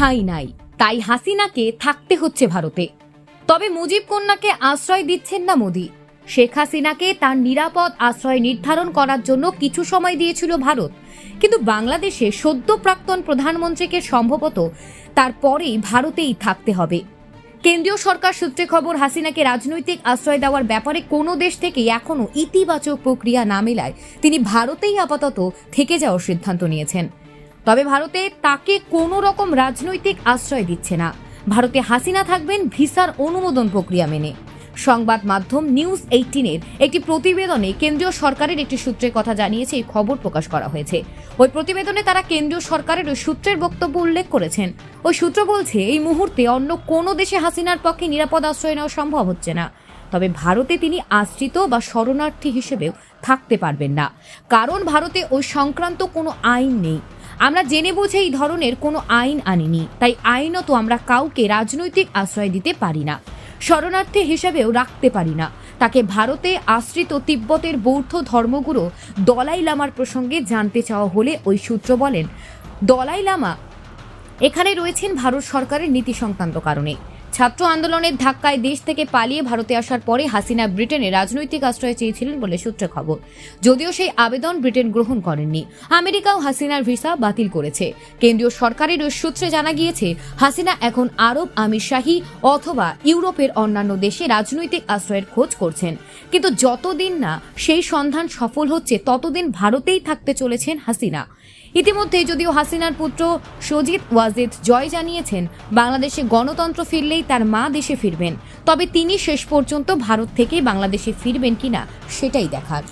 ঠাঁই নাই, তাই হাসিনাকে থাকতে হচ্ছে ভারতে। তবে মুজিব কন্যাকে আশ্রয় দিচ্ছেন না মোদী। শেখ হাসিনাকে তার নিরাপদ আশ্রয় নির্ধারণ করার জন্য কিছু সময় দিয়েছিল ভারত। কিন্তু বাংলাদেশে সদ্য প্রাক্তন প্রধানমন্ত্রীকে সম্ভবত তারপরেই ভারতেই থাকতে হবে। কেন্দ্রীয় সরকার সূত্রে খবর, হাসিনাকে রাজনৈতিক আশ্রয় দেওয়ার ব্যাপারে কোনো দেশ থেকেই এখনও ইতিবাচক প্রক্রিয়া না মেলায় তিনি ভারতেই আপাতত থেকে যাওয়ার সিদ্ধান্ত নিয়েছেন। তবে ভারতে তাকে কোনো রকম রাজনৈতিক আশ্রয় দিচ্ছে না। ভারতে হাসিনা থাকবেন ভিসার অনুমোদন প্রক্রিয়া মেনে। সংবাদ মাধ্যম নিউজ এইটিনের একটি প্রতিবেদনে কেন্দ্রীয় সরকারের একটি সূত্রের কথা জানিয়েছে, এই খবর প্রকাশ করা হয়েছে। ওই প্রতিবেদনে তারা কেন্দ্রীয় সরকারের ওই সূত্রের বক্তব্য উল্লেখ করেছেন। ওই সূত্র বলছে, এই মুহূর্তে অন্য কোনো দেশে হাসিনার পক্ষে নিরাপদ আশ্রয় নেওয়া সম্ভব হচ্ছে না। তবে ভারতে তিনি আশ্রিত বা শরণার্থী হিসেবেও থাকতে পারবেন না। কারণ ভারতে ওই সংক্রান্ত কোনো আইন নেই। আমরা জেনে বুঝে এই ধরনের কোনো আইন আনিনি। তাই আইনত আমরা কাউকে রাজনৈতিক আশ্রয় দিতে পারি না। শরণার্থী হিসেবেও রাখতে পারি না। তাকে ভারতে আশ্রিত তিব্বতের বৌদ্ধ ধর্মগুরু দলাই লামার প্রসঙ্গে জানতে চাওয়া হলে ওই সূত্র বলেন, দলাই লামা এখানে রয়েছেন ভারত সরকারের নীতি সংক্রান্ত কারণে। ছাত্র আন্দোলনের ধাক্কায় দেশ থেকে পালিয়ে ভারতে আসার পরে হাসিনা ব্রিটেনে রাজনৈতিক আশ্রয় চেয়েছিলেন বলে সূত্রে খবর। যদিও সেই আবেদন ব্রিটেন গ্রহণ করেননি। আমেরিকাও হাসিনার ভিসা বাতিল করেছে। কেন্দ্রীয় সরকারের সূত্রে জানা গিয়েছে, হাসিনা এখন আরব আমির শাহী অথবা ইউরোপের অন্যান্য দেশে রাজনৈতিক আশ্রয়ের খোঁজ করছেন। কিন্তু যতদিন না সেই সন্ধান সফল হচ্ছে, ততদিন ভারতেই থাকতে চলেছেন হাসিনা। ইতিমধ্যে যদিও হাসিনার পুত্র সজিত ওয়াজিদ জয় জানিয়েছেন, বাংলাদেশে গণতন্ত্র ফিরলেই তার মা দেশে ফিরবেন। তবে তিনি শেষ পর্যন্ত ভারত থেকে বাংলাদেশে ফিরবেন কিনা, সেটাই দেখার।